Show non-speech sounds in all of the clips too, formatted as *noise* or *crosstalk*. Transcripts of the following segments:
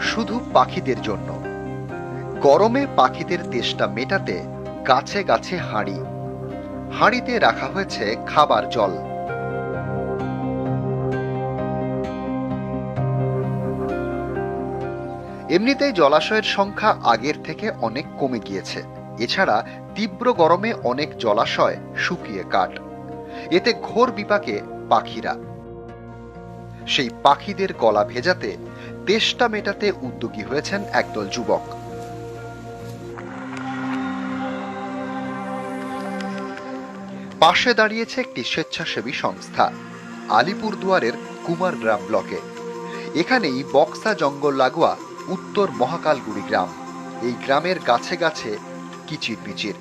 শুধু পাখিদের জন্য। গরমে পাখিদের তেষ্টা মেটাতে গাছে গাছে হাঁড়ি। হাঁড়িতে রাখা হয়েছে খাবার জল। এমনিতেই জলাশয়ের সংখ্যা আগের থেকে অনেক কমে গিয়েছে। এছাড়া তীব্র গরমে অনেক জলাশয় শুকিয়ে কাঠ। এতে ঘোর বিপাকে পাখিরা। সেই পাখিদের গলা ভেজাতে তেষ্টা মেটাতে উদ্যোগী হয়েছেন একদল যুবক। পাশে দাঁড়িয়েছে একটি স্বেচ্ছাসেবী সংস্থা, আলিপুরদুয়ারের কুমারগ্রাম ব্লকে। এখানেই বক্সা জঙ্গল লাগোয়া উত্তর মহাকালগুড়ি গ্রাম। এই গ্রামের গাছে গাছে কিচিরমিচির।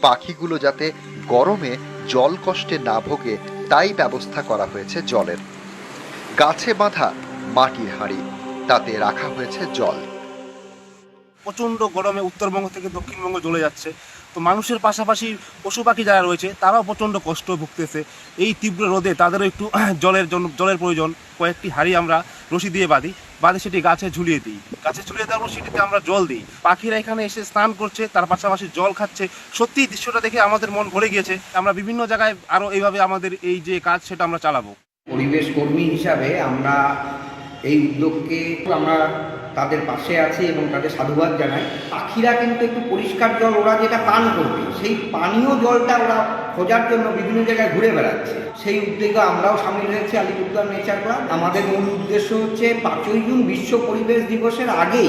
পাখিগুলো যাতে গরমে জল কষ্টে না ভোগে তাই ব্যবস্থা করা হয়েছে জলের। গাছে বাঁধা মাটির হাঁড়ি, তাতে রাখা হয়েছে জল। প্রচণ্ড গরমে উত্তরবঙ্গ থেকে দক্ষিণবঙ্গ জ্বলে যাচ্ছে। তো মানুষের পাশাপাশি পশু পাখি যারা রয়েছে, তারাও প্রচণ্ড কষ্ট ভুগতেছে। এই তীব্র রোদে তাদেরও একটু *clears throat* জলের জন্য, জলের প্রয়োজন। কয়েকটি হাঁড়ি আমরা রশি দিয়ে বাঁধি, বাঁধে সেটি গাছে ঝুলিয়ে দিই। গাছে ঝুলিয়ে দেওয়ার পর সেটিতে আমরা জল দিই। পাখিরা এখানে এসে স্নান করছে, তার পাশাপাশি জল খাচ্ছে। সত্যি দৃশ্যটা দেখে আমাদের মন ভরে গিয়েছে। আমরা বিভিন্ন জায়গায় আরও এইভাবে আমাদের এই যে কাজ, সেটা আমরা চালাবো। পরিবেশ কর্মী হিসাবে আমরা এই উদ্যোগকে আমরা তাদের পাশে আছি এবং তাদের সাধুবাদ জানাই পাখিরা কিন্তু একটু পরিষ্কার জল, ওরা যেটা পান করবে, সেই পানীয় জলটা ওরা খোঁজার জন্য বিভিন্ন জায়গায় ঘুরে বেড়াচ্ছে। সেই উদ্যোগে আমরাও সামিল হয়েছি আলিপুরদুয়ার নেচার ক্লাব। আমাদের মূল উদ্দেশ্য হচ্ছে পাঁচই জুন বিশ্ব পরিবেশ দিবসের আগে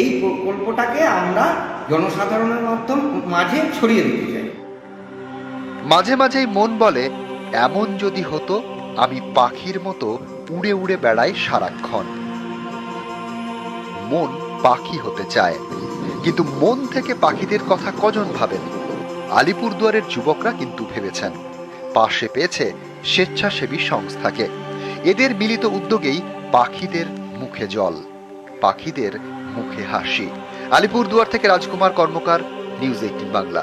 এই প্রকল্পটাকে আমরা জনসাধারণের মাধ্যম মাঝে ছড়িয়ে দিতে চাই। মাঝে মাঝেই মন বলে, এমন যদি হতো, আমি পাখির মতো উড়ে উড়ে বেড়াই সারাক্ষণ। মন পাখি হতে চায়। কিন্তু মন থেকে পাখিদের কথা কজন ভাবেন? আলিপুরদুয়ারের যুবকরা কিন্তু ভেবেছেন, পাশে পেয়েছে স্বেচ্ছাসেবী সংস্থাকে। এদের মিলিত উদ্যোগেই পাখিদের মুখে জল, পাখিদের মুখে হাসি। আলিপুরদুয়ার থেকে রাজকুমার কর্মকার, নিউজ এইটিন বাংলা।